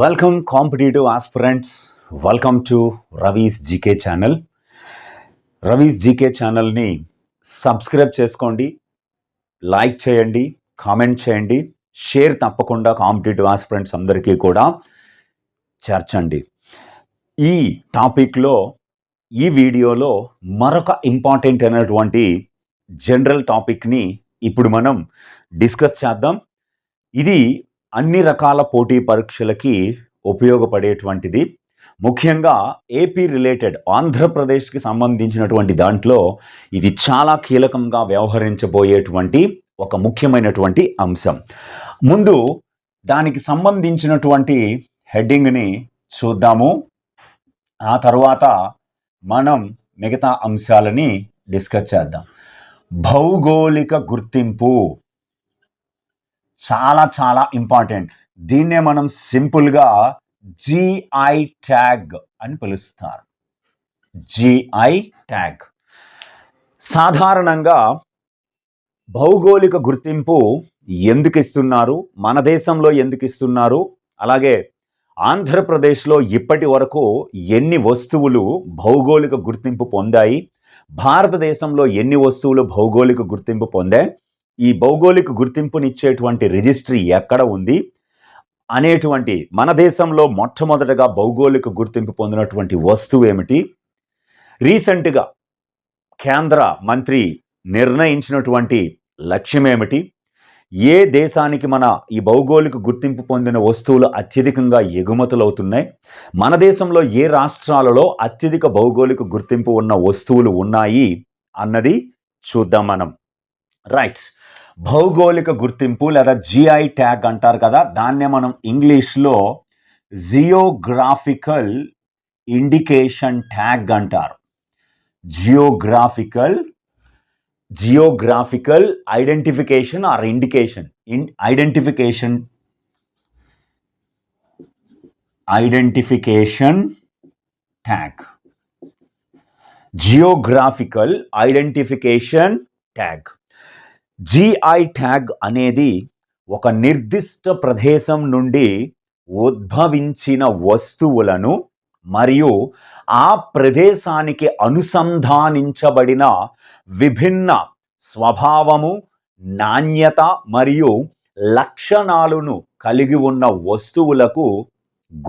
Welcome competitive aspirants welcome to Ravi's GK channel Ravi's GK ఛానల్ని subscribe చేసుకోండి like చేయండి comment చేయండి. Share తప్పకుండా కాంపిటేటివ్ ఆస్పిరెంట్స్ అందరికీ కూడా చేర్చండి. ఈ టాపిక్లో ఈ వీడియోలో మరొక ఇంపార్టెంట్ అయినటువంటి జనరల్ టాపిక్ని ఇప్పుడు మనం డిస్కస్ చేద్దాం. ఇది అన్ని రకాల పోటీ పరీక్షలకి ఉపయోగపడేటువంటిది. ముఖ్యంగా ఏపీ రిలేటెడ్ ఆంధ్రప్రదేశ్కి సంబంధించినటువంటి దాంట్లో ఇది చాలా కీలకంగా వ్యవహరించబోయేటువంటి ఒక ముఖ్యమైనటువంటి అంశం. ముందు దానికి సంబంధించినటువంటి హెడ్డింగ్ని చూద్దాము. ఆ తర్వాత మనం మిగతా అంశాలని డిస్కస్ చేద్దాం. భౌగోళిక గుర్తింపు. చాలా చాలా ఇంపార్టెంట్ దీన్నే మనం సింపుల్గా జిఐ ట్యాగ్ అని పిలుస్తారు. జిఐ ట్యాగ్ సాధారణంగా భౌగోళిక గుర్తింపు ఎందుకు ఇస్తున్నారు? మన దేశంలో ఎందుకు ఇస్తున్నారు? అలాగే ఆంధ్రప్రదేశ్లో ఇప్పటి వరకు ఎన్ని వస్తువులు భౌగోళిక గుర్తింపు పొందాయి? భారతదేశంలో ఎన్ని వస్తువులు భౌగోళిక గుర్తింపు పొందాయి? ఈ భౌగోళిక గుర్తింపునిచ్చేటువంటి రిజిస్ట్రీ ఎక్కడ ఉంది అనేటువంటి మన దేశంలో మొట్టమొదటగా భౌగోళిక గుర్తింపు పొందినటువంటి వస్తువు ఏమిటి? రీసెంట్గా కేంద్ర మంత్రి నిర్ణయించినటువంటి లక్ష్యం ఏమిటి? ఏ దేశానికి మన ఈ భౌగోళిక గుర్తింపు పొందిన వస్తువులు అత్యధికంగా ఎగుమతులవుతున్నాయి? మన దేశంలో ఏ రాష్ట్రాలలో అత్యధిక భౌగోళిక గుర్తింపు ఉన్న వస్తువులు ఉన్నాయి? అన్నది చూద్దాం మనం. రైట్ భౌగోళిక గుర్తింపు లేదా జిఐ ట్యాగ్ అంటారు కదా దాన్నే మనం ఇంగ్లీష్లో జియోగ్రాఫికల్ ఇండికేషన్ ట్యాగ్ అంటారు. Geographical geographical identification or indication in identification identification tag geographical identification tag GI tag అనేది ఒక నిర్దిష్ట ప్రదేశం నుండి ఉద్భవించిన వస్తువులను మరియు ఆ ప్రదేశానికి అనుసంధానించబడిన విభిన్న స్వభావము నాణ్యత మరియు లక్షణాలను కలిగి ఉన్న వస్తువులకు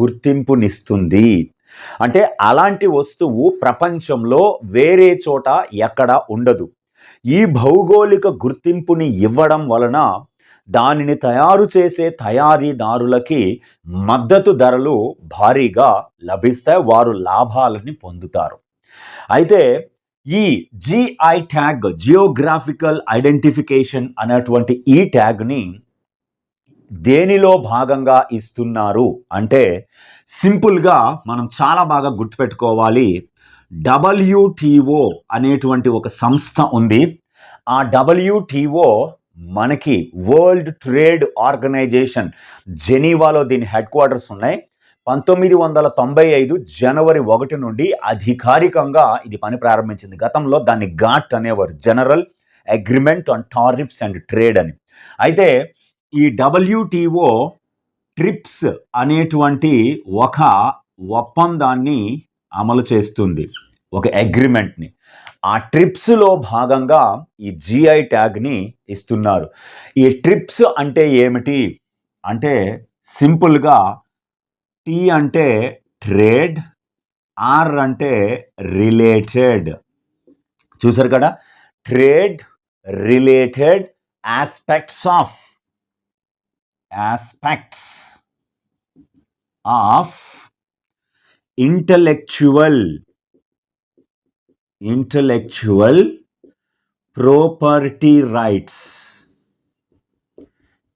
గుర్తింపునిస్తుంది. అంటే అలాంటి వస్తువు ప్రపంచంలో వేరే చోట ఎక్కడ ఉండదు. ఈ భౌగోళిక గుర్తింపుని ఇవ్వడం వలన దానిని తయారు చేసే తయారీదారులకి మద్దతు ధరలు భారీగా లభిస్తాయి వారు లాభాలని పొందుతారు. అయితే ఈ జిఐ ట్యాగ్ జియోగ్రాఫికల్ ఐడెంటిఫికేషన్ అనేటువంటి ఈ ట్యాగ్ని దేనిలో భాగంగా ఇస్తున్నారు అంటే సింపుల్గా మనం చాలా బాగా గుర్తుపెట్టుకోవాలి. డబ్ల్యూటీఓ అనేటువంటి ఒక సంస్థ ఉంది. ఆ డబ్ల్యూటీఓ మనకి వరల్డ్ ట్రేడ్ ఆర్గనైజేషన్ జెనీవాలో దీని హెడ్ క్వార్టర్స్ ఉన్నాయి. పంతొమ్మిది వందల తొంభై ఐదు జనవరి ఒకటి నుండి అధికారికంగా ఇది పని ప్రారంభించింది. గతంలో దాన్ని ఘాట్ అనేవారు general agreement on tariffs and trade అని. అయితే ఈ డబ్ల్యూటీఓ ట్రిప్స్ అనేటువంటి ఒక ఒప్పందాన్ని అమలు చేస్తుంది ఒక అగ్రిమెంట్ని ఆ ట్రిప్స్లో భాగంగా ఈ జిఐ ట్యాగ్ని ఇస్తున్నారు. ఈ ట్రిప్స్ అంటే ఏమిటి? అంటే సింపుల్గా టీ అంటే ట్రేడ్ ఆర్ అంటే రిలేటెడ్ చూసారు కదా? Trade related aspects of aspects of intellectual. Intellectual property rights.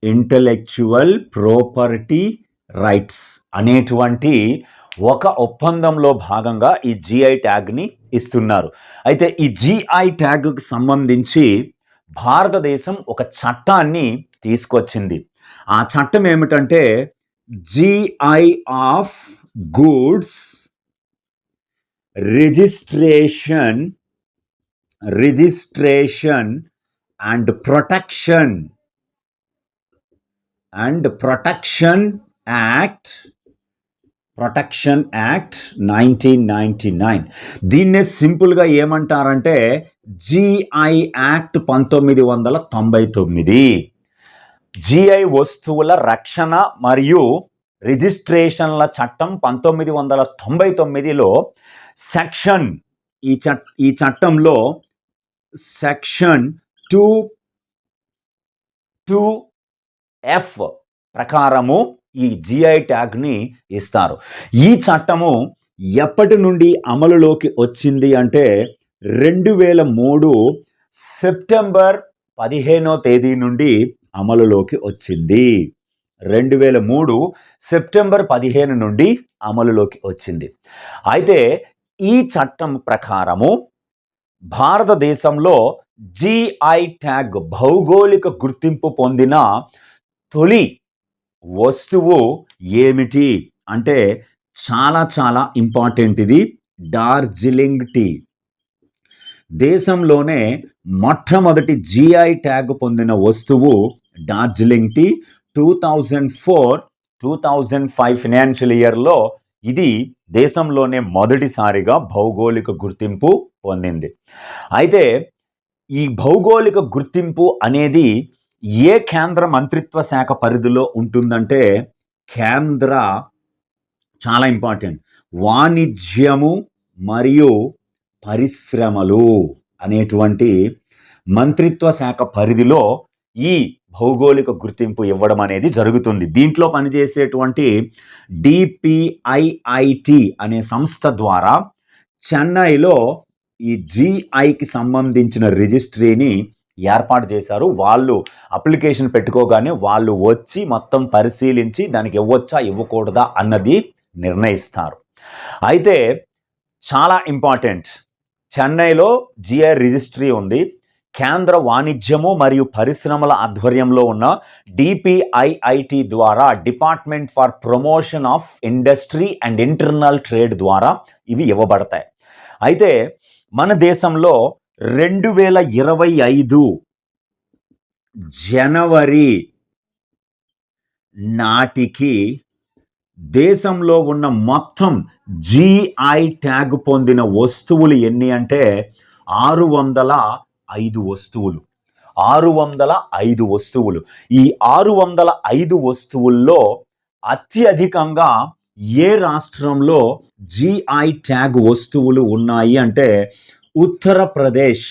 Intellectual property rights అనేటువంటి ఒక ఒప్పందంలో భాగంగా ఈ జిఐ ట్యాగ్ని ఇస్తున్నారు. అయితే ఈ జిఐ ట్యాగ్కి సంబంధించి భారతదేశం ఒక చట్టాన్ని తీసుకొచ్చింది. ఆ చట్టం ఏమిటంటే GI of goods registration registration and protection. And protection act protection act nineteen ninety nine. దీన్నే సింపుల్గా ఏమంటారంటే జిఐ యాక్ట్ పంతొమ్మిది వందల తొంభై తొమ్మిది. జిఐ వస్తువుల రక్షణ మరియు రిజిస్ట్రేషన్ల చట్టం పంతొమ్మిది వందల తొంభై తొమ్మిదిలో సెక్షన్ ఈ చట్ ఈ చట్టంలో సెక్షన్ టూ టూ ఎఫ్ ప్రకారము ఈ జిఐ ట్యాగ్ని ఇస్తారు. ఈ చట్టము ఎప్పటి నుండి అమలులోకి వచ్చింది అంటే రెండు వేల మూడు సెప్టెంబర్ పదిహేనో తేదీ నుండి అమలులోకి వచ్చింది. రెండు వేల మూడు సెప్టెంబర్ పదిహేను నుండి అమలులోకి వచ్చింది. అయితే ఈ చట్టం ప్రకారము భారతదేశంలో జిఐ ట్యాగ్ భౌగోళిక గుర్తింపు పొందిన తొలి వస్తువు ఏమిటి? అంటే చాలా చాలా ఇంపార్టెంట్ ఇది డార్జిలింగ్ టీ. దేశంలోనే మొట్టమొదటి జిఐ ట్యాగ్ పొందిన వస్తువు Darjeeling tea two thousand four two thousand five financial ఇయర్లో ఇది దేశంలోనే మొదటిసారిగా భౌగోళిక గుర్తింపు పొందింది. అయితే ఈ భౌగోళిక గుర్తింపు అనేది ఏ కేంద్ర మంత్రిత్వ శాఖ పరిధిలో ఉంటుందంటే కేంద్ర చాలా ఇంపార్టెంట్. వాణిజ్యము మరియు పరిశ్రమలు అనేటువంటి మంత్రిత్వ శాఖ పరిధిలో ఈ భౌగోళిక గుర్తింపు ఇవ్వడం అనేది జరుగుతుంది. దీంట్లో పనిచేసేటువంటి డిపిఐఐటి అనే సంస్థ ద్వారా చెన్నైలో ఈ జిఐకి సంబంధించిన రిజిస్ట్రీని ఏర్పాటు చేశారు. వాళ్ళు అప్లికేషన్ పెట్టుకోగానే వాళ్ళు వచ్చి మొత్తం పరిశీలించి దానికి ఇవ్వచ్చా ఇవ్వకూడదా అన్నది నిర్ణయిస్తారు. అయితే చాలా ఇంపార్టెంట్. చెన్నైలో జిఐ రిజిస్ట్రీ ఉంది. కేంద్ర వాణిజ్యము మరియు పరిశ్రమల ఆధ్వర్యంలో ఉన్న డిపిఐఐటి ద్వారా department for promotion of industry and internal trade ద్వారా ఇవి ఇవ్వబడతాయి. అయితే మన దేశంలో రెండు వేల ఇరవై ఐదు జనవరి నాటికి దేశంలో ఉన్న మొత్తం జిఐ ట్యాగ్ పొందిన వస్తువులు ఎన్ని అంటే ఆరు వందల ఐదు వస్తువులు. ఆరు వందల ఐదు వస్తువులు. ఈ ఆరు వందల ఐదు వస్తువుల్లో అత్యధికంగా ఏ రాష్ట్రంలో జిఐ ట్యాగ్ వస్తువులు ఉన్నాయి అంటే ఉత్తరప్రదేశ్.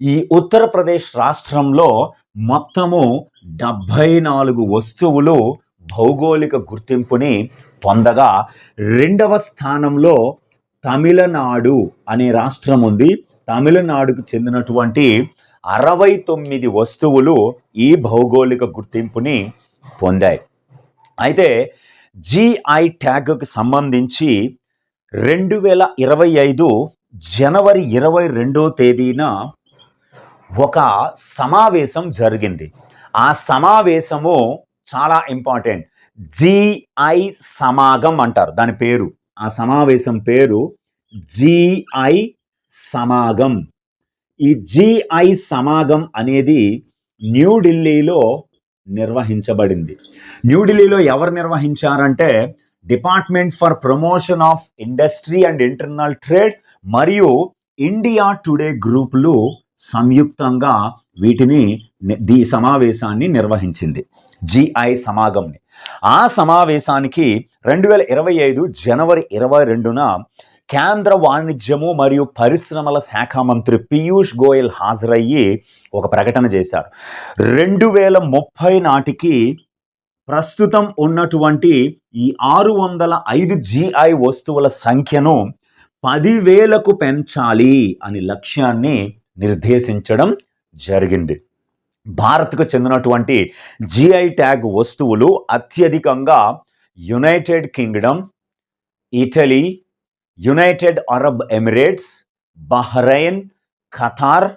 ఈ ఉత్తరప్రదేశ్ రాష్ట్రంలో మొత్తము డెబ్భై నాలుగు వస్తువులు భౌగోళిక గుర్తింపుని పొందగా రెండవ స్థానంలో తమిళనాడు అనే రాష్ట్రం ఉంది తమిళనాడుకు చెందినటువంటి అరవై తొమ్మిది వస్తువులు ఈ భౌగోళిక గుర్తింపుని పొందాయి. అయితే జిఐ ట్యాగ్కు సంబంధించి రెండు వేల ఇరవై ఐదు జనవరి ఇరవై రెండో తేదీన ఒక సమావేశం జరిగింది. ఆ సమావేశము చాలా ఇంపార్టెంట్. జిఐ సమాగం అంటారు దాని పేరు. ఆ సమావేశం పేరు జిఐ సమాగం. ఈ జిఐ సమాగం అనేది న్యూఢిల్లీలో నిర్వహించబడింది. న్యూఢిల్లీలో ఎవరు నిర్వహించారంటే department for promotion of industry and internal trade మరియు ఇండియా టుడే గ్రూపులు సంయుక్తంగా వీటిని ఈ సమావేశాన్ని నిర్వహించింది. జిఐ సమాగంని. ఆ సమావేశానికి రెండు వేల ఇరవై ఐదు జనవరి ఇరవై రెండున కేంద్ర వాణిజ్యము మరియు పరిశ్రమల శాఖ మంత్రి పీయూష్ గోయల్ హాజరయ్యి ఒక ప్రకటన చేశారు. రెండు వేల ముప్పై నాటికి ప్రస్తుతం ఉన్నటువంటి ఈ ఆరు వందల ఐదు జిఐ వస్తువుల సంఖ్యను పదివేలకు పెంచాలి అని లక్ష్యాన్ని నిర్దేశించడం జరిగింది. భారత్కు చెందినటువంటి జిఐ ట్యాగ్ వస్తువులు అత్యధికంగా United Kingdom Italy United Arab Emirates Bahrain Qatar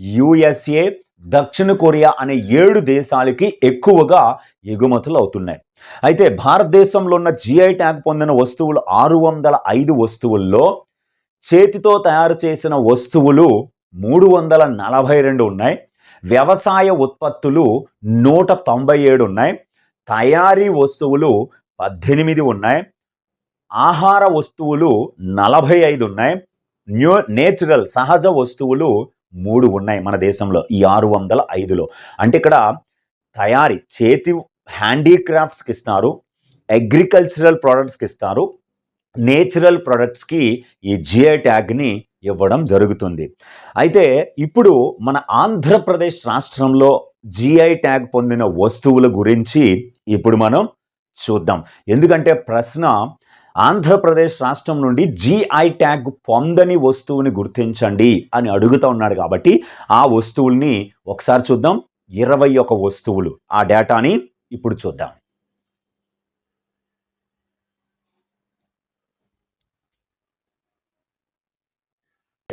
USA దక్షిణ కొరియా అనే ఏడు దేశాలకి ఎక్కువగా ఎగుమతులు అవుతున్నాయి. అయితే భారతదేశంలో ఉన్న జిఐ ట్యాగ్ పొందిన వస్తువులు ఆరు వందల ఐదు వస్తువుల్లో చేతితో తయారు చేసిన వస్తువులు మూడు వందల నలభై రెండు ఉన్నాయి. వ్యవసాయ ఉత్పత్తులు నూట తొంభై ఏడు ఉన్నాయి. తయారీ వస్తువులు పద్దెనిమిది ఉన్నాయి. ఆహార వస్తువులు నలభై ఐదు ఉన్నాయి. న్యూ నేచురల్ సహజ వస్తువులు మూడు ఉన్నాయి మన దేశంలో ఈ ఆరు వందల ఐదులో. అంటే ఇక్కడ తయారీ చేతి హ్యాండీక్రాఫ్ట్స్కి ఇస్తారు అగ్రికల్చరల్ ప్రోడక్ట్స్కి ఇస్తారు నేచురల్ ప్రొడక్ట్స్కి ఈ జిఐ ట్యాగ్ని ఇవ్వడం జరుగుతుంది. అయితే ఇప్పుడు మన ఆంధ్రప్రదేశ్ రాష్ట్రంలో జిఐ ట్యాగ్ పొందిన వస్తువుల గురించి ఇప్పుడు మనం చూద్దాం. ఎందుకంటే ప్రశ్న ఆంధ్రప్రదేశ్ రాష్ట్రం నుండి జీఐ ట్యాగ్ పొందని వస్తువుని గుర్తించండి అని అడుగుతా ఉన్నాడు కాబట్టి ఆ వస్తువుల్ని ఒకసారి చూద్దాం. ఇరవై ఒక వస్తువులు. ఆ డేటాని ఇప్పుడు చూద్దాం.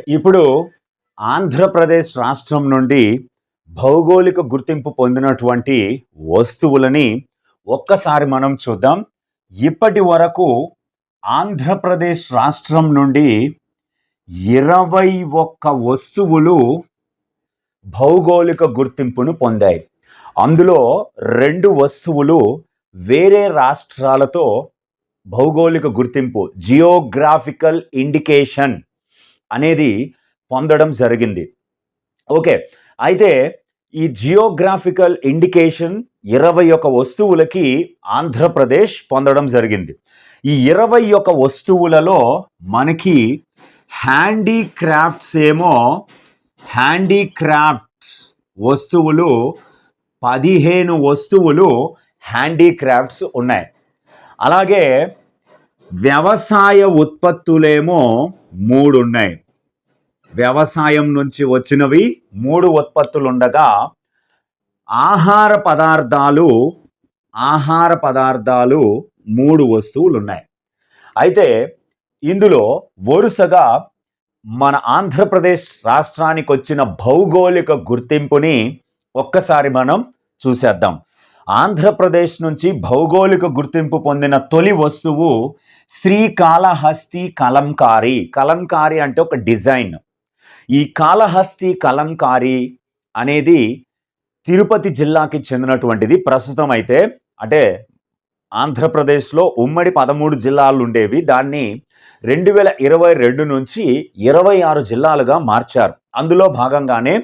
ఇప్పుడు ఆంధ్రప్రదేశ్ రాష్ట్రం నుండి భౌగోళిక గుర్తింపు పొందినటువంటి వస్తువులని ఒక్కసారి మనం చూద్దాం. ఇప్పటి వరకు ఆంధ్రప్రదేశ్ రాష్ట్రం నుండి ఇరవై ఒక్క వస్తువులు భౌగోళిక గుర్తింపును పొందాయి. అందులో రెండు వస్తువులు వేరే రాష్ట్రాలతో భౌగోళిక గుర్తింపు జియోగ్రాఫికల్ ఇండికేషన్ అనేది పొందడం జరిగింది. ఓకే అయితే ఈ జియోగ్రాఫికల్ ఇండికేషన్ ఇరవై ఒక వస్తువులకి ఆంధ్రప్రదేశ్ పొందడం జరిగింది. ఈ ఇరవై ఒక వస్తువులలో మనకి హ్యాండీక్రాఫ్ట్స్ ఏమో హ్యాండీక్రాఫ్ట్స్ వస్తువులు పదిహేను వస్తువులు హ్యాండీక్రాఫ్ట్స్ ఉన్నాయి. అలాగే వ్యవసాయ ఉత్పత్తులేమో మూడు ఉన్నాయి. వ్యవసాయం నుంచి వచ్చినవి మూడు ఉత్పత్తులు ఉండగా ఆహార పదార్థాలు ఆహార పదార్థాలు మూడు వస్తువులు ఉన్నాయి అయితే ఇందులో వరుసగా మన ఆంధ్రప్రదేశ్ రాష్ట్రానికి వచ్చిన భౌగోళిక గుర్తింపుని ఒక్కసారి మనం చూసేద్దాం. ఆంధ్రప్రదేశ్ నుంచి భౌగోళిక గుర్తింపు పొందిన తొలి వస్తువు శ్రీకాళహస్తి కలంకారి. కలంకారి అంటే ఒక డిజైన్. ఈ కాళహస్తి కలంకారి అనేది తిరుపతి జిల్లాకి చెందినటువంటిది. ప్రస్తుతం అయితే అంటే ఆంధ్రప్రదేశ్లో ఉమ్మడి పదమూడు జిల్లాలు ఉండేవి దాన్ని రెండు వేల ఇరవై రెండు నుంచి ఇరవై ఆరు జిల్లాలుగా మార్చారు. అందులో భాగంగానే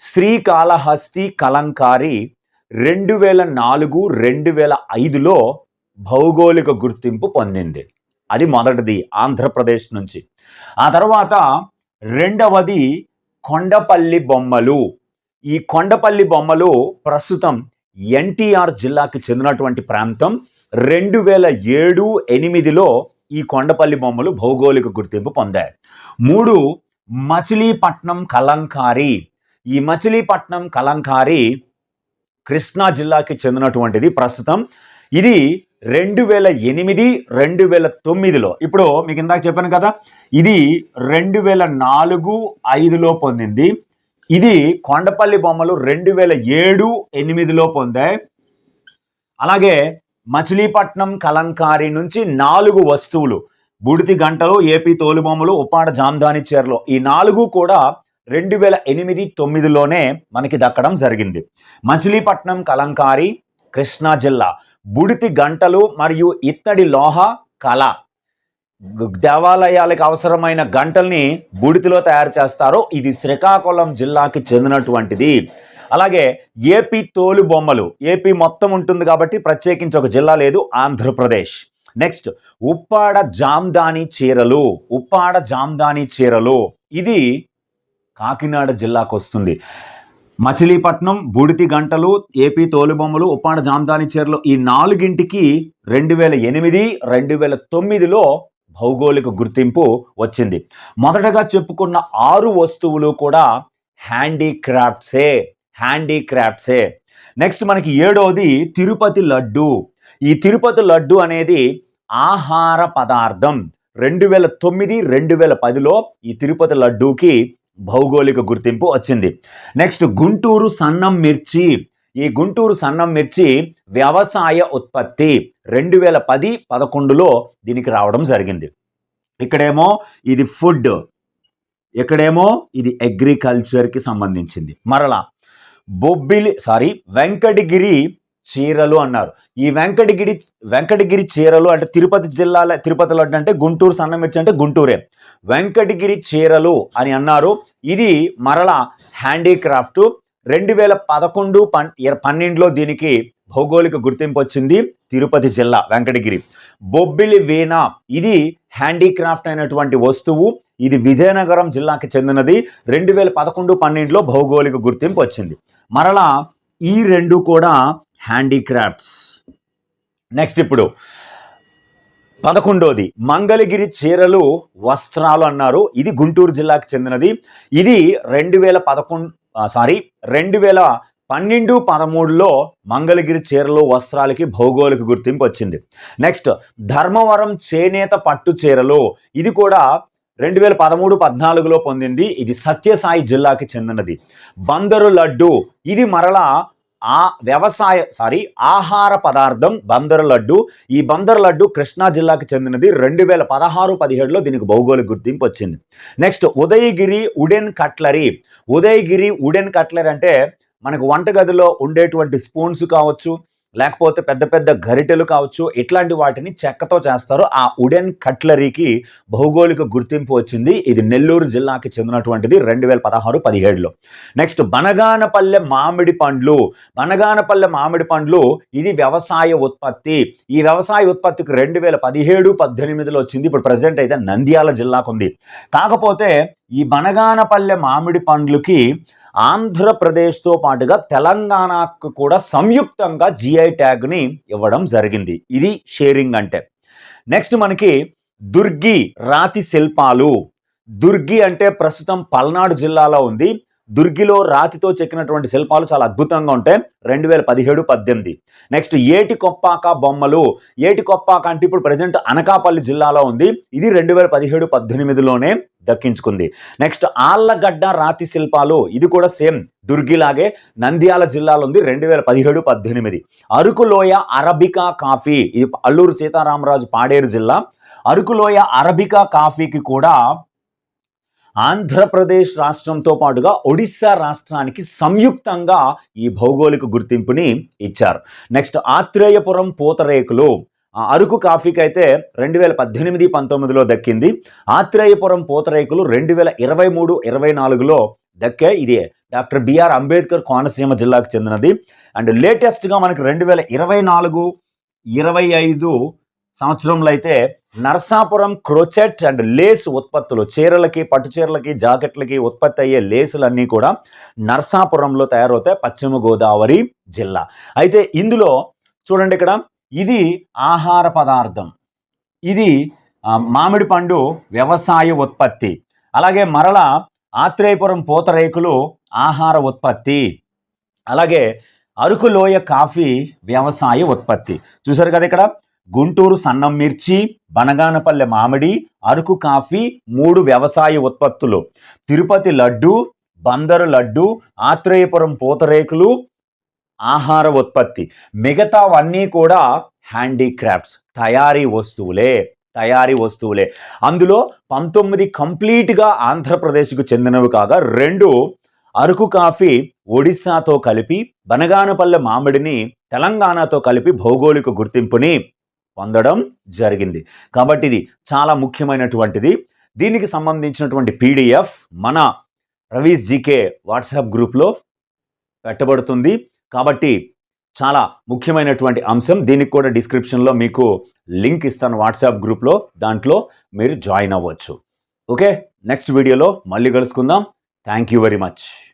శ్రీకాళహస్తి కలంకారి రెండు వేల నాలుగు రెండు వేల ఐదులో భౌగోళిక గుర్తింపు పొందింది. అది మొదటిది ఆంధ్రప్రదేశ్ నుంచి. ఆ తర్వాత రెండవది కొండపల్లి బొమ్మలు. ఈ కొండపల్లి బొమ్మలు ప్రస్తుతం ఎన్టీఆర్ జిల్లాకి చెందినటువంటి ప్రాంతం. రెండు వేల ఏడు ఎనిమిదిలో ఈ కొండపల్లి బొమ్మలు భౌగోళిక గుర్తింపు పొందాయి. మూడు మచిలీపట్నం కలంకారి. ఈ మచిలీపట్నం కలంకారి కృష్ణా జిల్లాకి చెందినటువంటిది ప్రస్తుతం. ఇది రెండు వేల ఎనిమిది రెండు వేల తొమ్మిదిలో. ఇప్పుడు మీకు ఇందాక చెప్పాను కదా ఇది రెండు వేల నాలుగు ఐదులో పొందింది. ఇది కొండపల్లి బొమ్మలు రెండు వేల ఏడు ఎనిమిదిలో పొందాయి. అలాగే మచిలీపట్నం కలంకారీ నుంచి నాలుగు వస్తువులు. బుడితి గంటలు ఏపీ తోలుబొమ్మలు ఉప్పాడ జామ్దాని చీరలు. ఈ నాలుగు కూడా రెండు వేల ఎనిమిది తొమ్మిదిలోనే మనకి దక్కడం జరిగింది. మచిలీపట్నం కలంకారి కృష్ణా జిల్లా. బుడితి గంటలు మరియు ఇత్తడి లోహ కళ. దేవాలయాలకు అవసరమైన గంటల్ని బుడితిలో తయారు చేస్తారు ఇది శ్రీకాకుళం జిల్లాకి చెందినటువంటిది. అలాగే ఏపీ తోలు బొమ్మలు ఏపీ మొత్తం ఉంటుంది కాబట్టి ప్రత్యేకించి ఒక జిల్లా లేదు ఆంధ్రప్రదేశ్. నెక్స్ట్ ఉప్పాడ జామ్దాని చీరలు ఉప్పాడ జామ్దాని చీరలు. ఇది కాకినాడ జిల్లాకు వస్తుంది. మచిలీపట్నం బుడితి గంటలు ఏపీ తోలుబొమ్మలు ఉప్పాడ జామ్దాని చీరలు ఈ నాలుగింటికి రెండు వేల ఎనిమిది రెండు వేల తొమ్మిదిలో భౌగోళిక గుర్తింపు వచ్చింది. మొదటగా చెప్పుకున్న ఆరు వస్తువులు కూడా హ్యాండీక్రాఫ్ట్సే. హ్యాండీక్రాఫ్ట్సే. నెక్స్ట్ మనకి ఏడోది తిరుపతి లడ్డు. ఈ తిరుపతి లడ్డు అనేది ఆహార పదార్థం. రెండు వేల తొమ్మిది రెండు వేల పదిలో ఈ తిరుపతి లడ్డూకి భౌగోళిక గుర్తింపు వచ్చింది. నెక్స్ట్ గుంటూరు సన్నం మిర్చి. ఈ గుంటూరు సన్నం మిర్చి వ్యవసాయ ఉత్పత్తి రెండు వేల పది పదకొండులో దీనికి రావడం జరిగింది. ఇక్కడేమో ఇది ఫుడ్. ఇక్కడేమో ఇది అగ్రికల్చర్కి సంబంధించింది. మరలా బొబ్బిలి సారీ వెంకటగిరి చీరలు అన్నారు. ఈ వెంకటగిరి వెంకటగిరి చీరలు అంటే తిరుపతి జిల్లాల తిరుపతిలో అంటే గుంటూరు సన్నమిర్చి అంటే గుంటూరే. వెంకటగిరి చీరలు అని అన్నారు. ఇది మరల హ్యాండీక్రాఫ్ట్. రెండు వేల పదకొండు పన్ పన్నెండులో దీనికి భౌగోళిక గుర్తింపు వచ్చింది తిరుపతి జిల్లా వెంకటగిరి. బొబ్బిలి వీణ ఇది హ్యాండీక్రాఫ్ట్ అయినటువంటి వస్తువు. ఇది విజయనగరం జిల్లాకి చెందినది. రెండు వేల పదకొండు పన్నెండులో భౌగోళిక గుర్తింపు వచ్చింది. మరలా ఈ రెండు కూడా హ్యాండీక్రాఫ్ట్స్. నెక్స్ట్ ఇప్పుడు పదకొండోది మంగళగిరి చీరలు వస్త్రాలు అన్నారు. ఇది గుంటూరు జిల్లాకు చెందినది. ఇది రెండు వేల పదకొండు సారీ రెండు వేల పన్నెండు పదమూడులో మంగళగిరి చీరలు వస్త్రాలకి భౌగోళిక గుర్తింపు వచ్చింది. నెక్స్ట్ ధర్మవరం చేనేత పట్టు చీరలు. ఇది కూడా రెండు వేల పదమూడు పద్నాలుగులో పొందింది. ఇది సత్యసాయి జిల్లాకి చెందినది. బందరు లడ్డు. ఇది మరలా ఆ వ్యవసాయ సారీ ఆహార పదార్థం బందరు లడ్డు. ఈ బందరు లడ్డు కృష్ణా జిల్లాకి చెందినది. రెండు వేల పదహారు పదిహేడులో దీనికి భౌగోళిక గుర్తింపు వచ్చింది. Next Udayagiri wooden cutlery. Udayagiri wooden cutlery అంటే మనకు వంటగదిలో ఉండేటువంటి స్పూన్స్ కావచ్చు లేకపోతే పెద్ద పెద్ద గరిటెలు కావచ్చు ఇట్లాంటి వాటిని చెక్కతో చేస్తారు. ఆ ఉడెన్ కట్లరీకి భౌగోళిక గుర్తింపు వచ్చింది. ఇది నెల్లూరు జిల్లాకి చెందినటువంటిది రెండు వేల పదహారు పదిహేడులో. నెక్స్ట్ బనగానపల్లె మామిడి పండ్లు. బనగానపల్లె మామిడి పండ్లు ఇది వ్యవసాయ ఉత్పత్తి. ఈ వ్యవసాయ ఉత్పత్తికి రెండు వేల పదిహేడు పద్దెనిమిదిలో వచ్చింది. ఇప్పుడు ప్రజెంట్ అయితే నంద్యాల జిల్లాకు ఉంది కాకపోతే ఈ బనగానపల్లె మామిడి పండ్లకి ఆంధ్రప్రదేశ్తో పాటుగా తెలంగాణకు కూడా సంయుక్తంగా జిఐ ట్యాగ్ని ఇవ్వడం జరిగింది. ఇది షేరింగ్ అంటే. నెక్స్ట్ మనకి దుర్గి రాతి శిల్పాలు. దుర్గి అంటే ప్రస్తుతం పల్నాడు జిల్లాలో ఉంది. దుర్గిలో రాతితో చెక్కినటువంటి శిల్పాలు చాలా అద్భుతంగా ఉంటాయి. రెండు వేల పదిహేడు పద్దెనిమిది. నెక్స్ట్ ఏటి కొప్పాక బొమ్మలు. ఏటి కొప్పాక అంటే ఇప్పుడు ప్రజెంట్ అనకాపల్లి జిల్లాలో ఉంది. ఇది రెండు వేల పదిహేడు పద్దెనిమిదిలోనే దక్కించుకుంది. నెక్స్ట్ ఆళ్ళగడ్డ రాతి శిల్పాలు. ఇది కూడా సేమ్ దుర్గిలాగే నంద్యాల జిల్లాలో ఉంది రెండు వేల పదిహేడు పద్దెనిమిది. అరకులోయ అరబికా కాఫీ. ఇది అల్లూరు సీతారామరాజు పాడేరు జిల్లా. అరకులోయ అరబికా కాఫీకి కూడా ఆంధ్రప్రదేశ్ రాష్ట్రంతో పాటుగా ఒడిశా రాష్ట్రానికి సంయుక్తంగా ఈ భౌగోళిక గుర్తింపుని ఇచ్చారు. నెక్స్ట్ ఆత్రేయపురం పూతరేకులు. అరకు కాఫీకి అయితే రెండు వేల పద్దెనిమిది పంతొమ్మిదిలో దక్కింది. ఆత్రేయపురం పూతరేకులు రెండు వేల ఇరవై మూడు ఇరవై నాలుగులో దక్కే ఇది. డాక్టర్ బిఆర్ అంబేద్కర్ కోనసీమ జిల్లాకు చెందినది. అండ్ లేటెస్ట్గా మనకి రెండు వేల ఇరవై నాలుగు ఇరవై ఐదు సంవత్సరంలో అయితే నర్సాపురం క్రోచెట్ అండ్ లేస్ ఉత్పత్తులు చీరలకి పట్టు చీరలకి జాకెట్లకి ఉత్పత్తి అయ్యే లేసులన్నీ కూడా నర్సాపురంలో తయారవుతాయి పశ్చిమ గోదావరి జిల్లా. అయితే ఇందులో చూడండి ఇక్కడ ఇది ఆహార పదార్థం. ఇది మామిడి పండు వ్యవసాయ ఉత్పత్తి. అలాగే మరల ఆత్రేయపురం పూతరేకులు ఆహార ఉత్పత్తి. అలాగే అరకు లోయ కాఫీ వ్యవసాయ ఉత్పత్తి. చూసారు కదా ఇక్కడ? గుంటూరు సన్నం మిర్చి బనగానపల్లె మామిడి అరకు కాఫీ మూడు వ్యవసాయ ఉత్పత్తులు. తిరుపతి లడ్డు బందరు లడ్డు ఆత్రేయపురం పూతరేకులు ఆహార ఉత్పత్తి. మిగతావన్నీ కూడా హ్యాండీక్రాఫ్ట్స్ తయారీ వస్తువులే తయారీ వస్తువులే. అందులో పంతొమ్మిది కంప్లీట్గా ఆంధ్రప్రదేశ్కు చెందినవి కాగా రెండు అరకు కాఫీ ఒడిశాతో కలిపి బనగానపల్లె మామిడిని తెలంగాణతో కలిపి భౌగోళిక గుర్తింపుని పొందడం జరిగింది. కాబట్టి ఇది చాలా ముఖ్యమైనటువంటిది. దీనికి సంబంధించినటువంటి పీడిఎఫ్ మన రవీస్ జీకే వాట్సాప్ గ్రూప్లో పెట్టబడుతుంది. కాబట్టి చాలా ముఖ్యమైనటువంటి అంశం. దీనికి కూడా డిస్క్రిప్షన్లో మీకు లింక్ ఇస్తాను వాట్సాప్ గ్రూప్లో. దాంట్లో మీరు జాయిన్ అవ్వచ్చు. ఓకే? నెక్స్ట్ వీడియోలో మళ్ళీ కలుసుకుందాం. Thank you very much.